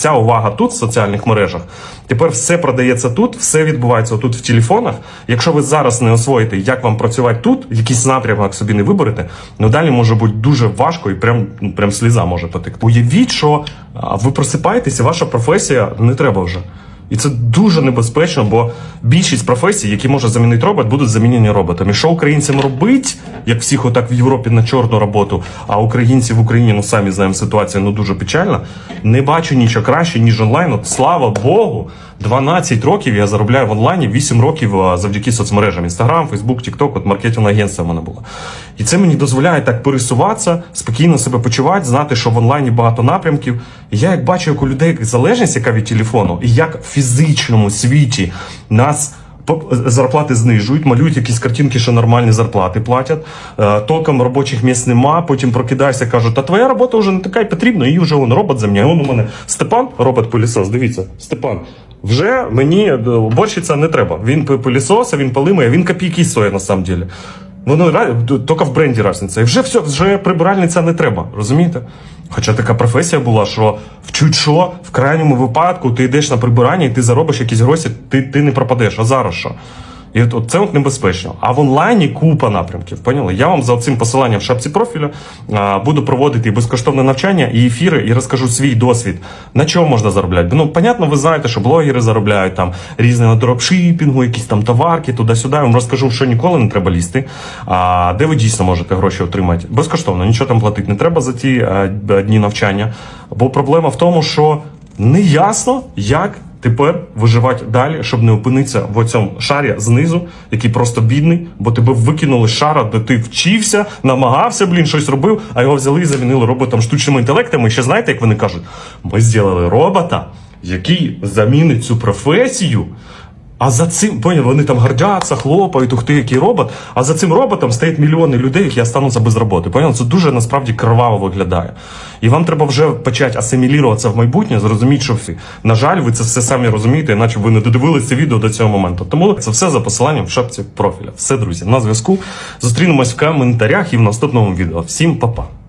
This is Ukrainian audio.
вся увага тут в соціальних мережах. Тепер все продається тут, все відбувається тут в телефонах. Якщо ви зараз не освоїте, як вам працювати тут, якийсь напрямок собі не виберете, ну далі може бути дуже важко і прям, ну, прям сліза може потекти. Уявіть, що ви просипаєтеся, ваша професія не треба вже. І це дуже небезпечно, бо більшість професій, які може замінити робот, будуть замінені роботами. Що українцям робить, як всіх отак в Європі на чорну роботу, а українці в Україні, ну самі знаємо, ситуація ну дуже печальна. Не бачу нічого краще, ніж онлайн. От слава Богу, 12 років я заробляю в онлайні, 8 років завдяки соцмережам. Інстаграм, Фейсбук, Тікток, от маркетинг агентство в мене було. І це мені дозволяє так пересуватися, спокійно себе почувати, знати, що в онлайні багато напрямків. І я як бачу, як у людей залежність, яка від телефону, і як в фізичному світі нас. Зарплати знижують, малюють якісь картинки, що нормальні зарплати платять. Е, Толком робочих місць нема. Потім прокидаєшся, кажуть, та твоя робота вже не така й потрібна, її вже он робот заміняє. Он у мене Степан, робот пилісос Дивіться, Степан. Вже мені борщі борщиця не треба. Він пи- пилісоса, він полимає, він копійки стоїть на самом деле. Воно тільки в бренді різниця. І вже все, вже прибиральниця не треба, розумієте? Хоча така професія була, що в чуть що, в крайньому випадку ти йдеш на прибирання і ти заробиш якісь гроші, ти, ти не пропадеш, а зараз що? І от, це от небезпечно. А в онлайні купа напрямків. Поняли? Я вам за цим посиланням в шапці профіля а, буду проводити безкоштовне навчання і ефіри, і розкажу свій досвід. На чому можна заробляти? Ну, понятно, ви знаєте, що блогери заробляють там різне на дропшипінгу, якісь там товарки, туди-сюди. Я вам розкажу, що ніколи не треба лізти. А де ви дійсно можете гроші отримати? Безкоштовно, нічого там платити не треба за ті а, дні навчання. Бо проблема в тому, що не ясно, як тепер виживати далі, щоб не опинитися в цьому шарі знизу, який просто бідний, бо тебе викинули з шара, де ти вчився, намагався, блін, щось робив, а його взяли і замінили роботом штучними інтелектами. І ще знаєте, як вони кажуть, ми зробили робота, який замінить цю професію. А за цим, поняв, вони там гордяться, хлопають, ух ти, який робот. А за цим роботом стоять мільйони людей, які остануться без роботи. Поняв? Це дуже насправді криваво виглядає. І вам треба вже почати асиміліруватися в майбутнє, зрозуміти, що всі. На жаль, ви це все самі розумієте, іначе ви не додивилися відео до цього моменту. Тому це все за посиланням в шапці профіля. Все, друзі, на зв'язку. Зустрінемось в коментарях і в наступному відео. Всім па-па.